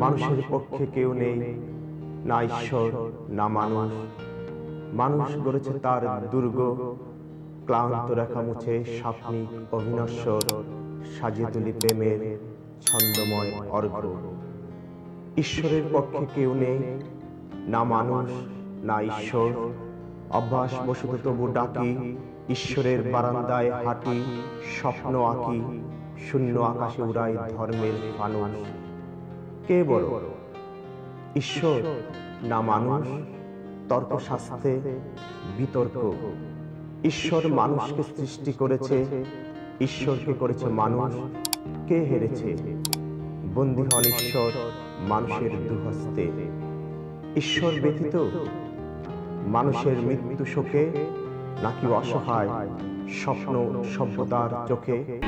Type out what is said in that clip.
মানুষের পক্ষে কেউ নেই, না ঈশ্বর, না মানুষ। মানুষ গড়েছে তার দুর্গ, ক্লান্ত রেখা মুছে স্বপ্নিক অভিনশ্বর, সাজিয়ে তুলি প্রেমের ছন্দময় অর্ঘ্য। ঈশ্বরের পক্ষে কেউ নেই, না মানুষ, না ঈশ্বর। অভ্যাস বসত তবু ডাকি, ঈশ্বরের বারান্দায় হাঁটি, স্বপ্ন আঁকি, শূন্য আকাশে উড়াই ধর্মের ফানুষ কে বড় ঈশ্বর না মানুষ? তর্কশাস্ত্রে বিতর্ক? ঈশ্বর মানুষকে সৃষ্টি করেছে। ঈশ্বরকে করেছে মানুষ? কে হেরেছে? বন্দী হন ঈশ্বর মানুষের দুহস্তে। ঈশ্বর ব্যতীত মানুষের মৃত্যু শোকে নাকি অসহায় স্বপ্ন সভ্যতার চোখে?